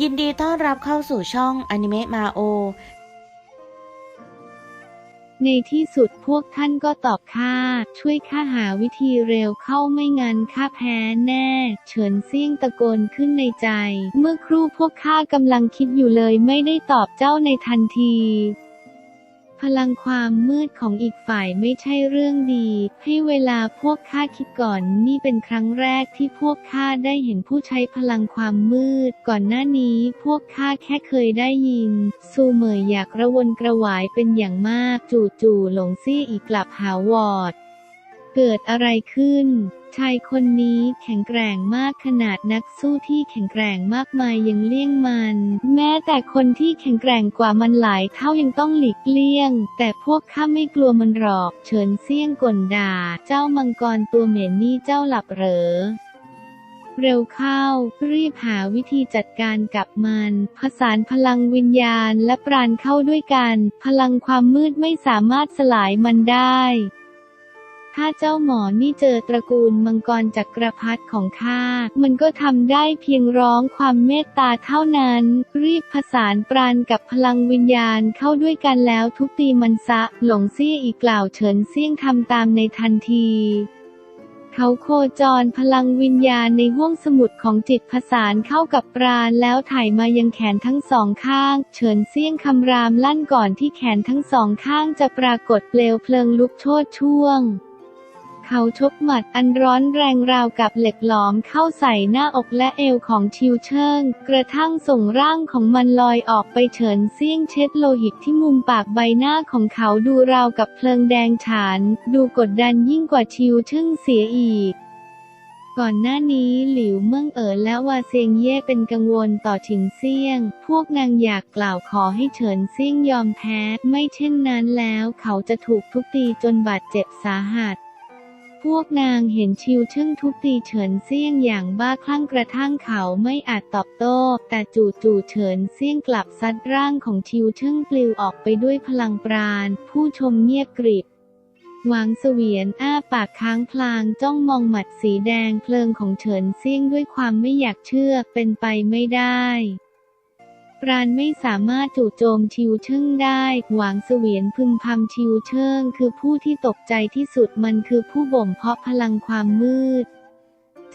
ยินดีต้อนรับเข้าสู่ช่องอนิเมะมาโอ ในที่สุดพวกท่านก็ตอบข้า ช่วยข้าหาวิธีเร็วเข้าไม่งั้นข้าแพ้แน่ เฉินเซี่ยงตะโกนขึ้นในใจ เมื่อครู่พวกข้ากำลังคิดอยู่เลยไม่ได้ตอบเจ้าในทันที พลังความมืดของอีกฝ่ายไม่ใช่เรื่องดี ให้เวลาพวกข้าคิดก่อนนี่เป็นครั้งแรกที่พวกข้าได้เห็นผู้ใช้พลังความมืด ก่อนหน้านี้พวกข้าแค่เคยได้ยิน ซูเหมยอยากระวนกระวายเป็นอย่างมาก จู่ๆหลงซี่อีกกลับหาวอด เกิดอะไรขึ้น ชายคนนี้แข็งแกร่งมากขนาดนักสู้ที่แข็งแกร่งมากมายยังเลี่ยงมัน แม้แต่คนที่แข็งแกร่งกว่ามันหลายเท่ายังต้องหลีกเลี่ยง แต่พวกข้าไม่กลัวมันหรอก เฉินเซี่ยงก่นด่า เจ้ามังกรตัวเหม็นนี่เจ้าหลับเหรอเร็วเข้า รีบหาวิธีจัดการกับมัน ผสานพลังวิญญาณและปราณเข้าด้วยกัน พลังความมืดไม่สามารถสลายมันได้ ถ้าเจ้าหมอนี่เจอตระกูลมังกรจักรพรรดิของข้า มันก็ทำได้เพียงร้องความเมตตาเท่านั้น รีบผสานปราณกับพลังวิญญาณเข้าด้วยกันแล้วทุบตีมันซะ หลงเซี่ยอีกกล่าวเฉินเซี่ยงทำตามในทันทีเขาโคจรพลังวิญญาณในห้วงสมุดของจิตผสานเข้ากับปราณแล้วถ่ายมายังแขนทั้งสองข้าง เฉินเซี่ยงคำรามลั่นก่อนที่แขนทั้งสองข้างจะปรากฏเปลวเพลิงลุกโชดช่วง เขาชกหมัดอันร้อนแรงราวกับเหล็กหลอมเข้าใส่หน้าอกและเอวของชิวเชิง กระทั่งส่งร่างของมันลอยออกไปเฉินเซี่ยงเช็ดโลหิตที่มุมปากใบหน้าของเขาดูราวกับเพลิงแดงฉาน ดูกดดันยิ่งกว่าชิวเชิงเสียอีกก่อนหน้านี้หลิวเมืองเอ๋อและวาเซียงเย่เป็นกังวลต่อถิงเซียง พวกนางอยากกล่าวขอให้เฉินเซียงยอมแพ้ ไม่เช่นนั้นแล้วเขาจะถูกทุบตีจนบาดเจ็บสาหัส พวกนางเห็นชิวเชิงทุบตีเฉินเซี่ยงอย่างบ้าคลั่งกระทั่งเขาไม่อาจตอบโต้ แต่จู่ๆเฉินเซี่ยงกลับซัดร่างของชิวเชิงปลิวออกไปด้วยพลังปราณ ผู้ชมเงียบกริบหวังเสวียนอ้าปากค้างพลางจ้องมองหมัดสีแดงเพลิงของเฉินเซี่ยงด้วยความไม่อยากเชื่อเป็นไปไม่ได้ ปราณไม่สามารถจู่โจมชิวเชิงได้ หวังเสวียนพึมพำชิวเชิง คือผู้ที่ตกใจที่สุดมันคือผู้บ่มเพาะพลังความมืด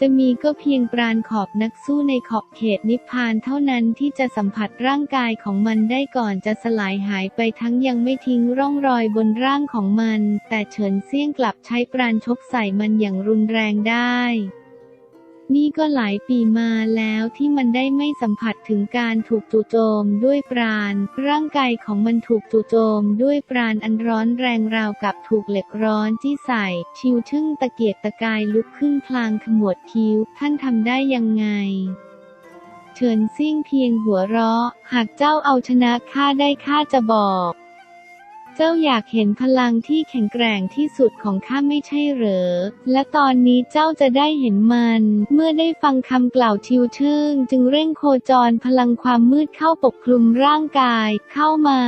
จะมีก็เพียงปราณขอบนักสู้ในขอบเขตนิพพานเท่านั้นที่จะสัมผัสร่างกายของมันได้ก่อนจะสลายหายไปทั้งยังไม่ทิ้งร่องรอยบนร่างของมัน แต่เฉินเซี่ยงกลับใช้ปราณชกใส่มันอย่างรุนแรงได้ นี่ก็หลายปีมาแล้วที่มันได้ไม่สัมผัสถึงการถูกจู่โจมด้วยปราณ ร่างกายของมันถูกจู่โจมด้วยปราณอันร้อนแรงราวกับถูกเหล็กร้อนที่ใส่ ชิวชึ่งตะเกียกตะกายลุกขึ้นพลางขมวดคิ้ว ท่านทำได้ยังไงเฉินซิ่งเพียงหัวเราะ หากเจ้าเอาชนะข้าได้ข้าจะบอก เจ้าอยากเห็นพลังที่แข็งแกร่งที่สุดของข้าไม่ใช่เหรอ และตอนนี้เจ้าจะได้เห็นมัน เมื่อได้ฟังคำกล่าวชิวเชิงจึงเร่งโคจรพลังความมืดเข้าปกคลุมร่างกายเข้ามา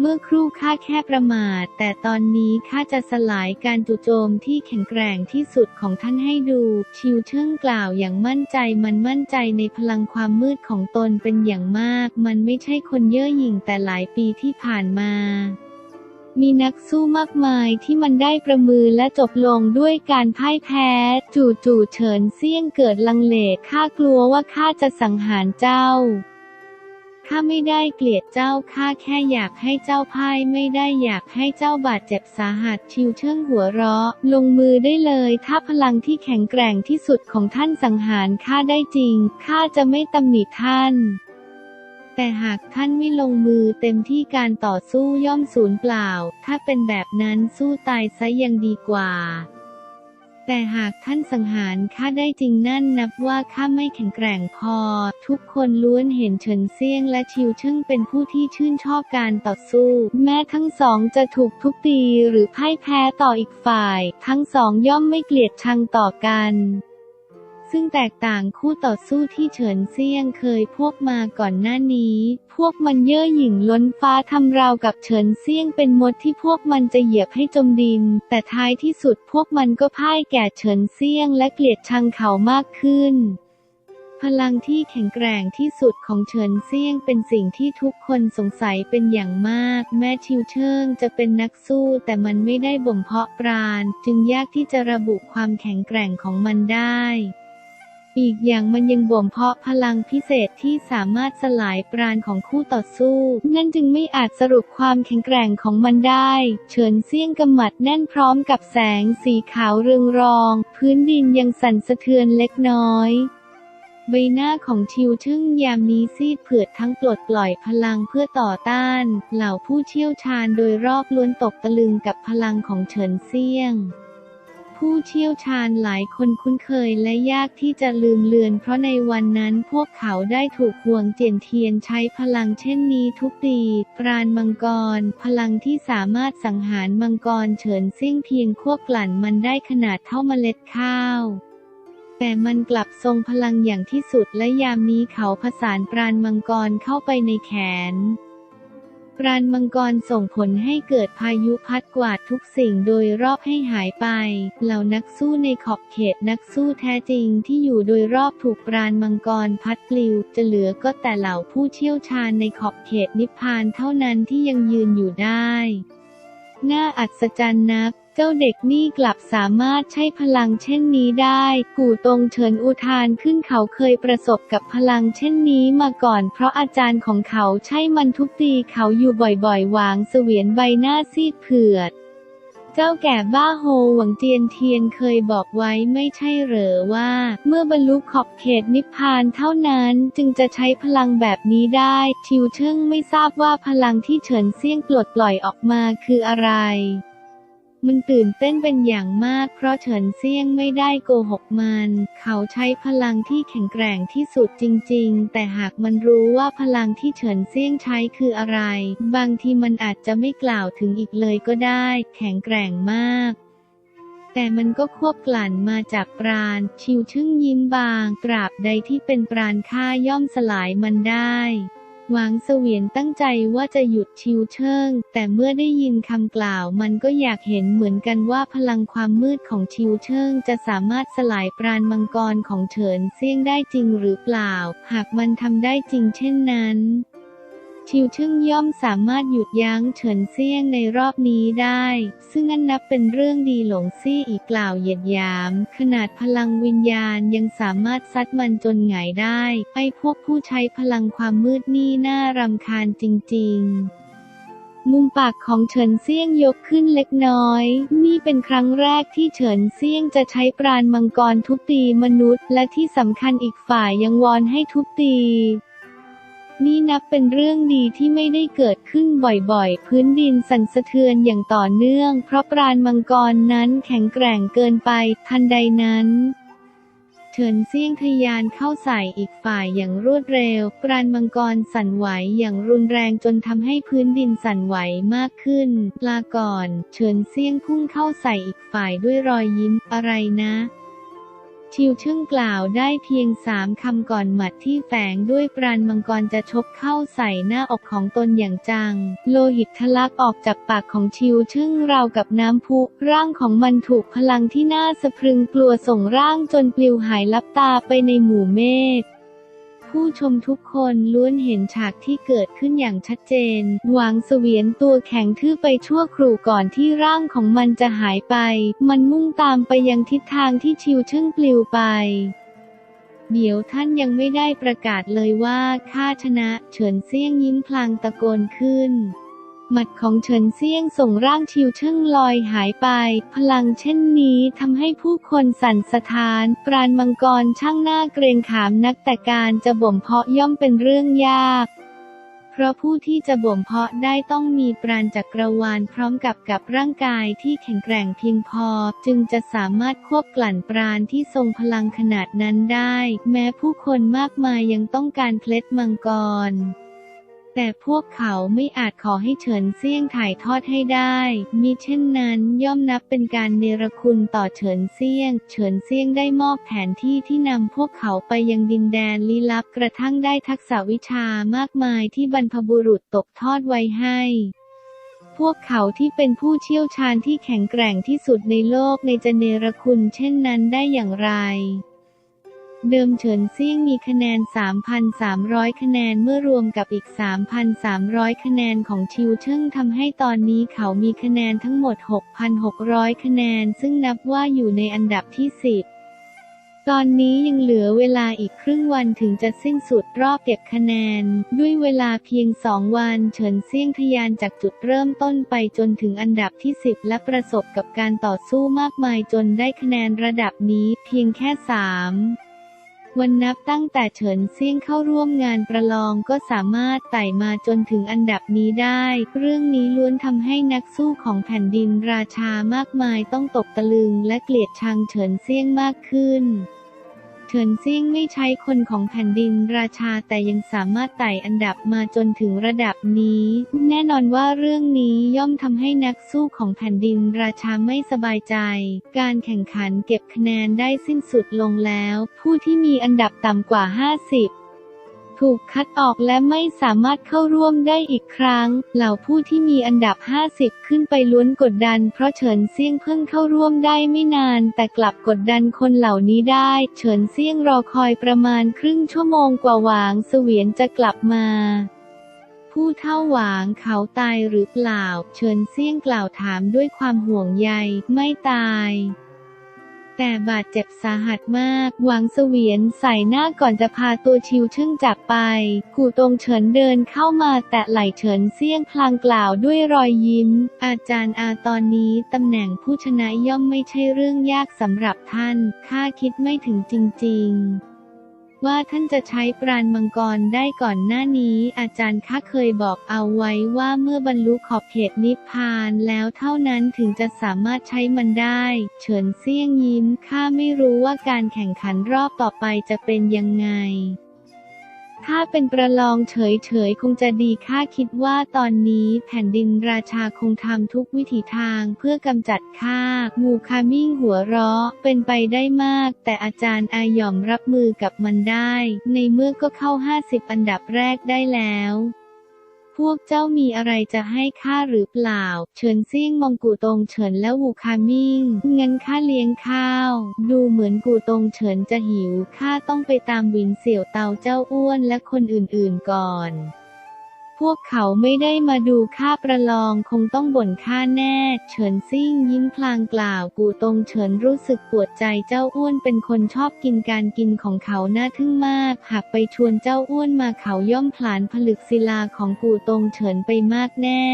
เมื่อครู่ข้าแค่ประมาท แต่ตอนนี้ข้าจะสลายการจู่โจมที่แข็งแกร่งที่สุดของท่านให้ดู ชิวเชิงกล่าวอย่างมั่นใจมันมั่นใจในพลังความมืดของตนเป็นอย่างมาก มันไม่ใช่คนเย่อหยิ่งแต่หลายปีที่ผ่านมามีนักสู้มากมายที่มันได้ประมือและจบลงด้วยการพ่ายแพ้ จู่ๆเฉินเซี่ยงเกิดลังเลข้ากลัวว่าข้าจะสังหารเจ้า ข้าไม่ได้เกลียดเจ้าข้าแค่อยากให้เจ้าพ่ายไม่ได้อยากให้เจ้าบาดเจ็บสาหัสชิวเชิงหัวเราะ ลงมือได้เลย ถ้าพลังที่แข็งแกร่งที่สุดของท่านสังหารข้าได้จริงข้าจะไม่ตำหนิท่านแต่หากท่านไม่ลงมือเต็มที่การต่อสู้ย่อมสูญเปล่า ถ้าเป็นแบบนั้นสู้ตายซะยังดีกว่า แต่หากท่านสังหารข้าได้จริงนั่นนับว่าข้าไม่แข็งแกร่งพอ ทุกคนล้วนเห็นเฉินเซียงและชิวเชิงเป็นผู้ที่ชื่นชอบการต่อสู้ แม้ทั้งสองจะถูกทุบตีหรือพ่ายแพ้ต่ออีกฝ่าย ทั้งสองย่อมไม่เกลียดชังต่อกัน ซึ่งแตกต่างคู่ต่อสู้ที่เฉินเซียงเคยพวกมาก่อนหน้านี้ พวกมันเย่อหยิ่งล้นฟ้าทำราวกับเฉินเซียงเป็นมดที่พวกมันจะเหยียบให้จมดิน แต่ท้ายที่สุดพวกมันก็พ่ายแก่เฉินเซียงและเกลียดชังเขามากขึ้นพลังที่แข็งแกร่งที่สุดของเฉินเซียงเป็นสิ่งที่ทุกคนสงสัยเป็นอย่างมาก แม้ชิวเชิงจะเป็นนักสู้แต่มันไม่ได้บ่มเพาะปราณ จึงยากที่จะระบุความแข็งแกร่งของมันได้ อีกอย่างมันยังบ่มเพาะพลังพิเศษที่สามารถสลายปราณของคู่ต่อสู้ นั่นจึงไม่อาจสรุปความแข็งแกร่งของมันได้ เฉินเซี่ยงกำหมัดแน่นพร้อมกับแสงสีขาวเรืองรอง พื้นดินยังสั่นสะเทือนเล็กน้อยใบหน้าของชิวทึ่งยามนี้ซีดเผือดทั้งปลดปล่อยพลังเพื่อต่อต้าน เหล่าผู้เชี่ยวชาญโดยรอบล้วนตกตะลึงกับพลังของเฉินเซี่ยง ผู้เชี่ยวชาญหลายคนคุ้นเคยและยากที่จะลืมเลือน เพราะในวันนั้นพวกเขาได้ถูกห่วงเจียนเทียนใช้พลังเช่นนี้ทุกตีปราณมังกร พลังที่สามารถสังหารมังกรเฉินซี่งเพียงควบกลั่นมันได้ขนาดเท่าเมล็ดข้าวแต่มันกลับทรงพลังอย่างที่สุดและยามนี้เขาผสานปราณมังกรเข้าไปในแขน ปราณมังกรส่งผลให้เกิดพายุพัดกวาดทุกสิ่งโดยรอบให้หายไป เหล่านักสู้ในขอบเขตนักสู้แท้จริงที่อยู่โดยรอบถูกปราณมังกรพัดปลิว จะเหลือก็แต่เหล่าผู้เชี่ยวชาญในขอบเขตนิพพานเท่านั้นที่ยังยืนอยู่ได้ น่าอัศจรรย์นัก เจ้าเด็กนี่กลับสามารถใช้พลังเช่นนี้ได้ กู่ตงเฉินอุทานขึ้นเขาเคยประสบกับพลังเช่นนี้มาก่อน เพราะอาจารย์ของเขาใช้มันทุบตีเขาอยู่บ่อยๆหวางเสวียนใบหน้าซีดเผือดเจ้าแก่บ้าโฮหวังเจียนเทียนเคยบอกไว้ไม่ใช่เหรอว่า เมื่อบรรลุขอบเขตนิพพานเท่านั้นจึงจะใช้พลังแบบนี้ได้ ชิวเชิงไม่ทราบว่าพลังที่เฉินเซี่ยงปลดปล่อยออกมาคืออะไร มันตื่นเต้นเป็นอย่างมาก เพราะเฉินเซี่ยงไม่ได้โกหกมัน เขาใช้พลังที่แข็งแกร่งที่สุดจริง ๆ แต่หากมันรู้ว่าพลังที่เฉินเซี่ยงใช้คืออะไร บางทีมันอาจจะไม่กล่าวถึงอีกเลยก็ได้ แข็งแกร่งมากแต่มันก็ควบกลั่นมาจากปราณ ชิวชึ่งยิ้มบาง ตราบใดที่เป็นปราณค่าย่อมสลายมันได้ หวังเสวียนตั้งใจว่าจะหยุดชิวเชิง แต่เมื่อได้ยินคำกล่าวมันก็อยากเห็นเหมือนกันว่าพลังความมืดของชิวเชิง จะสามารถสลายปราณมังกรของเฉินเซี่ยงได้จริงหรือเปล่า หากมันทำได้จริงเช่นนั้น ชิวชึ่งย่อมสามารถหยุดยั้งเฉินเซี่ยงในรอบนี้ได้ ซึ่งนั่นนับเป็นเรื่องดีหลงซี่อีกกล่าวเหยียดยาม ขนาดพลังวิญญาณยังสามารถซัดมันจนหงายได้ ไอ้พวกผู้ใช้พลังความมืดนี่น่ารำคาญจริง ๆมุมปากของเฉินเซี่ยงยกขึ้นเล็กน้อย นี่เป็นครั้งแรกที่เฉินเซี่ยงจะใช้ปราณมังกรทุบตีมนุษย์ และที่สำคัญอีกฝ่ายยังวอนให้ทุบตี นี่นับเป็นเรื่องดีที่ไม่ได้เกิดขึ้นบ่อยๆ พื้นดินสั่นสะเทือนอย่างต่อเนื่อง เพราะปราณมังกรนั้นแข็งแกร่งเกินไป ทันใดนั้นเฉินเซี่ยงทะยานเข้าใส่อีกฝ่ายอย่างรวดเร็ว ปราณมังกรสั่นไหวอย่างรุนแรงจนทำให้พื้นดินสั่นไหวมากขึ้น ลาก่อน เฉินเซี่ยงพุ่งเข้าใส่อีกฝ่ายด้วยรอยยิ้มอะไรนะ ชิวชึ่งกล่าวได้เพียงสามคำก่อนหมัดที่แฝงด้วยปราณมังกรจะชกเข้าใส่หน้าอกของตนอย่างจัง โลหิตทะลักออกจากปากของชิวชึ่งราวกับน้ำพุ ร่างของมันถูกพลังที่น่าสะพรึงกลัวส่งร่างจนปลิวหายลับตาไปในหมู่เมฆ ผู้ชมทุกคนล้วนเห็นฉากที่เกิดขึ้นอย่างชัดเจน หวางเสวียนตัวแข็งทื่อไปชั่วครู่ก่อนที่ร่างของมันจะหายไป มันมุ่งตามไปยังทิศทางที่ชิวเชิงปลิวไปเดี๋ยวท่านยังไม่ได้ประกาศเลยว่าข้าชนะ เฉินเซี่ยงยิ้มพลางตะโกนขึ้น หมัดของเฉินเซี่ยงส่งร่างชิวเชิงลอยหายไป พลังเช่นนี้ทำให้ผู้คนสั่นสะท้าน ปราณมังกรช่างหน้าเกรงขามนักแต่การจะบ่มเพาะย่อมเป็นเรื่องยากเพราะผู้ที่จะบ่มเพาะได้ต้องมีปราณจักรวาลพร้อมกับกับร่างกายที่แข็งแกร่งเพียงพอ จึงจะสามารถควบกลั่นปราณที่ทรงพลังขนาดนั้นได้ แม้ผู้คนมากมายยังต้องการเคล็ดมังกร แต่พวกเขาไม่อาจขอให้เฉินเซี่ยงถ่ายทอดให้ได้ มิเช่นนั้นย่อมนับเป็นการเนรคุณต่อเฉินเซี่ยง เฉินเซี่ยงได้มอบแผนที่ที่นำพวกเขาไปยังดินแดนลี้ลับกระทั่งได้ทักษะวิชามากมายที่บรรพบุรุษตกทอดไว้ให้พวกเขาที่เป็นผู้เชี่ยวชาญที่แข็งแกร่งที่สุดในโลกในจะเนรคุณเช่นนั้นได้อย่างไร เดิมเฉินเซี่ยงมีคะแนน 3,300 คะแนนเมื่อรวมกับอีก 3,300 คะแนนของชิวเชิ่งทำให้ตอนนี้เขามีคะแนนทั้งหมด 6,600 คะแนน ซึ่งนับว่าอยู่ในอันดับที่ 10ตอนนี้ยังเหลือเวลาอีกครึ่งวันถึงจะสิ้นสุดรอบเก็บคะแนน ด้วยเวลาเพียงสองวันเฉินเซี่ยงทยานจากจุดเริ่มต้นไปจนถึงอันดับที่ 10 และประสบกับการต่อสู้มากมายจนได้คะแนนระดับนี้เพียงแค่ 3 วันนับตั้งแต่เฉินเซี่ยงเข้าร่วมงานประลองก็สามารถไต่มาจนถึงอันดับนี้ได้ เรื่องนี้ล้วนทำให้นักสู้ของแผ่นดินราชามากมายต้องตกตะลึงและเกลียดชังเฉินเซี่ยงมากขึ้น เฉินซิ่งไม่ใช้คนของแผ่นดินราชาแต่ยังสามารถไต่อันดับมาจนถึงระดับนี้ แน่นอนว่าเรื่องนี้ย่อมทำให้นักสู้ของแผ่นดินราชาไม่สบายใจ การแข่งขันเก็บคะแนนได้สิ้นสุดลงแล้ว ผู้ที่มีอันดับต่ำกว่า 50 ถูกคัดออกและไม่สามารถเข้าร่วมได้อีกครั้ง เหล่าผู้ที่มีอันดับ 50 ขึ้นไปล้วนกดดัน เพราะเฉินเซี่ยงเพิ่งเข้าร่วมได้ไม่นาน แต่กลับกดดันคนเหล่านี้ได้ เฉินเซี่ยงรอคอยประมาณครึ่งชั่วโมงกว่าหวางเสวียนจะกลับมาผู้เท่าหวางเขาตายหรือเปล่าเฉินเซี่ยงกล่าวถามด้วยความห่วงใย ไม่ตาย แต่บาดเจ็บสาหัสมาก หวังเสวียนใส่หน้าก่อนจะพาตัวชิวชึ่งจากไป กูตรงเฉินเดินเข้ามาแตะไหล่เฉินเซี่ยงพลางกล่าวด้วยรอยยิ้ม อาจารย์อาตอนนี้ตำแหน่งผู้ชนะย่อมไม่ใช่เรื่องยากสำหรับท่าน ข้าคิดไม่ถึงจริง ๆ ว่าท่านจะใช้ปราณมังกรได้ก่อนหน้านี้ อาจารย์ข้าเคยบอกเอาไว้ว่าเมื่อบรรลุขอบเขตนิพพานแล้วเท่านั้นถึงจะสามารถใช้มันได้ เฉินเซี่ยงยิ้มข้าไม่รู้ว่าการแข่งขันรอบต่อไปจะเป็นยังไง ถ้าเป็นประลองเฉยๆ คงจะดีข้าคิดว่าตอนนี้แผ่นดินราชาคงทำทุกวิถีทางเพื่อกำจัดข้างูคามิ่งหัวเราะเป็นไปได้มาก แต่อาจารย์อายอมรับมือกับมันได้ ในเมื่อก็เข้า 50 อันดับแรกได้แล้ว พวกเจ้ามีอะไรจะให้ข้าหรือเปล่า เฉินเซี่ยงมองกูตงเฉินและวูคามิงงั้นข้าเลี้ยงข้าว ดูเหมือนกูตงเฉินจะหิว ข้าต้องไปตามวินเสี่ยวเตาเจ้าอ้วนและคนอื่นๆก่อน พวกเขาไม่ได้มาดูข้าประลองคงต้องบ่นข้าแน่ เฉินซิ่งยิ้มพลางกล่าวกูตรงเฉินรู้สึกปวดใจเจ้าอ้วนเป็นคนชอบกินการกินของเขาน่าทึ่งมาก หากไปชวนเจ้าอ้วนมาเขาย่อมผลานผลึกศิลาของกูตรงเฉินไปมากแน่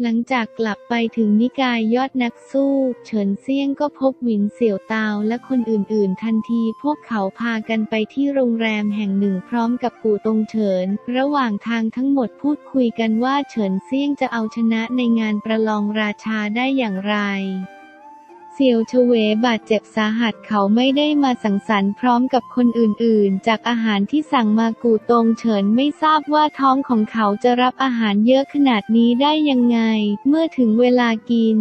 หลังจากกลับไปถึงนิกายยอดนักสู้ เฉินเซี่ยงก็พบหวินเสี่ยวตาวและคนอื่นๆ ทันทีพวกเขาพากันไปที่โรงแรมแห่งหนึ่งพร้อมกับกูตงเฉิน ระหว่างทางทั้งหมดพูดคุยกันว่าเฉินเซี่ยงจะเอาชนะในงานประลองราชาได้อย่างไร เสี่ยวเฉวบาดเจ็บสาหัสเขาไม่ได้มาสังสรรค์พร้อมกับคนอื่นๆ จากอาหารที่สั่งมากูตรงเฉินไม่ทราบว่าท้องของเขาจะรับอาหารเยอะขนาดนี้ได้ยังไง เมื่อถึงเวลากิน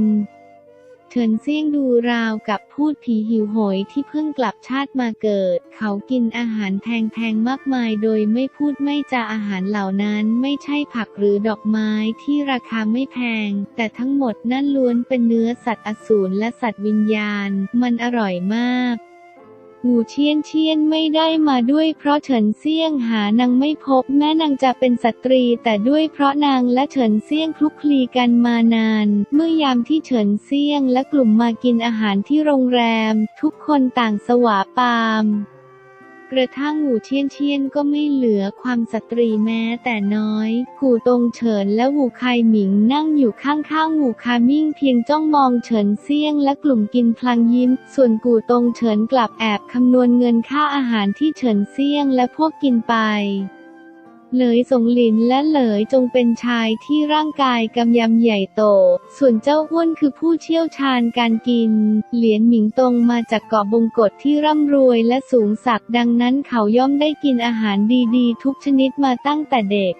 เฉินเซี่ยงดูราวกับพูดผีหิวโหยที่เพิ่งกลับชาติมาเกิด เขากินอาหารแพงๆมากมายโดยไม่พูดไม่จาอาหารเหล่านั้นไม่ใช่ผักหรือดอกไม้ที่ราคาไม่แพง แต่ทั้งหมดนั่นล้วนเป็นเนื้อสัตว์อสูรและสัตว์วิญญาณ มันอร่อยมาก หูเชียนเชียนไม่ได้มาด้วยเพราะเฉินเซี่ยงหานางไม่พบแม่นางจะเป็นสตรี แต่ด้วยเพราะนางและเฉินเซี่ยงคลุกคลีกันมานาน เมื่อยามที่เฉินเซี่ยงและกลุ่มมากินอาหารที่โรงแรม ทุกคนต่างสวาปาม กระทั่งหูเทียนเทียนก็ไม่เหลือความสตรีแม้แต่น้อยกูตรงเฉินและหูไคหมิงนั่งอยู่ข้างๆหูคามิ่งเพียงจ้องมองเฉินเซี่ยงและกลุ่มกินพลางยิ้ม ส่วนกูตรงเฉินกลับแอบคำนวณเงินค่าอาหารที่เฉินเซี่ยงและพวกกินไป เหลยสงหลินและเหลยจงเป็นชายที่ร่างกายกำยำใหญ่โต ส่วนเจ้าอ้วนคือผู้เชี่ยวชาญการกิน เหรียญหมิงตงมาจากเกาะบงกฎที่ร่ำรวยและสูงสักดิ์ดังนั้นเขาย่อมได้กินอาหารดีๆ ทุกชนิดมาตั้งแต่เด็ก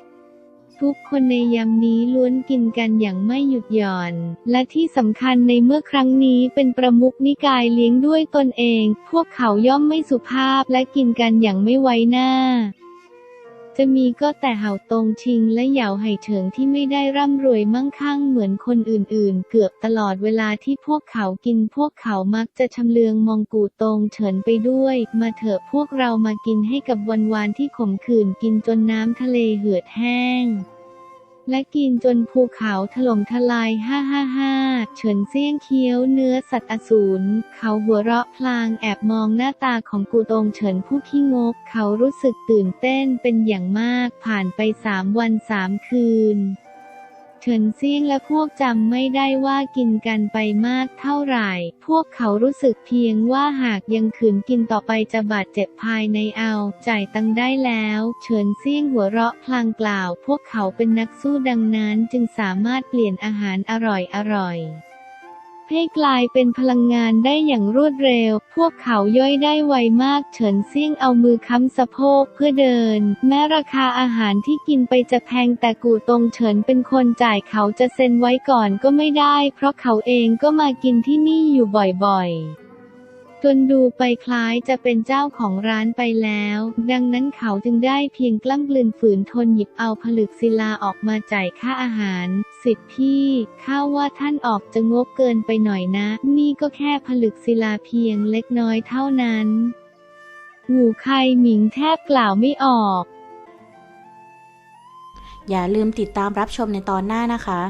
ทุกคนในยามนี้ล้วนกินกันอย่างไม่หยุดหย่อน และที่สำคัญในเมื่อครั้งนี้เป็นประมุขนิกายเลี้ยงด้วยตนเอง พวกเขาย่อมไม่สุภาพและกินกันอย่างไม่ไว้หน้า จะมีก็แต่เห่าตรงชิงและเหยาไห่เฉิงที่ไม่ได้ร่ำรวยมั่งคั่งเหมือนคนอื่นๆ เกือบตลอดเวลาที่พวกเขากินพวกเขามักจะชำเลืองมองกูตรงเฉินไปด้วย มาเถอะพวกเรามากินให้กับวันวานที่ขมขื่นกินจนน้ำทะเลเหือดแห้ง และกินจนภูเขาถล่มทลายฮ่าฮ่าฮ่าเฉินเซี่ยงเคี้ยวเนื้อสัตว์อสูร เขาหัวเราะพลางแอบมองหน้าตาของกูตงเฉินผู้ขี้งก เขารู้สึกตื่นเต้นเป็นอย่างมากผ่านไปสามวันสามคืน เฉินเซียงและพวกจำไม่ได้ว่ากินกันไปมากเท่าไหร่ พวกเขารู้สึกเพียงว่าหากยังขืนกินต่อไปจะบาดเจ็บภายในเอา จ่ายตังได้แล้ว เฉินเซียงหัวเราะพลางกล่าว พวกเขาเป็นนักสู้ดังนั้นจึงสามารถเปลี่ยนอาหารอร่อยอร่อย ให้กลายเป็นพลังงานได้อย่างรวดเร็ว พวกเขาย่อยได้ไวมาก เฉินเซี่ยงเอามือค้ำสะโพกเพื่อเดิน แม้ราคาอาหารที่กินไปจะแพงแต่กูตงเฉินเป็นคนจ่ายเขาจะเซ็นไว้ก่อนก็ไม่ได้ เพราะเขาเองก็มากินที่นี่อยู่บ่อยๆ จนดูไปคล้ายจะเป็นเจ้าของร้านไปแล้ว ดังนั้นเขาจึงได้เพียงกล้ำกลืนฝืนทนหยิบเอาผลึกศิลาออกมาจ่ายค่าอาหาร สิทธิ์พี่ข้าว่าท่านออกจะงกเกินไปหน่อยนะ นี่ก็แค่ผลึกศิลาเพียงเล็กน้อยเท่านั้น หูใครหมิงแทบกล่าวไม่ออก อย่าลืมติดตามรับชมในตอนหน้านะคะ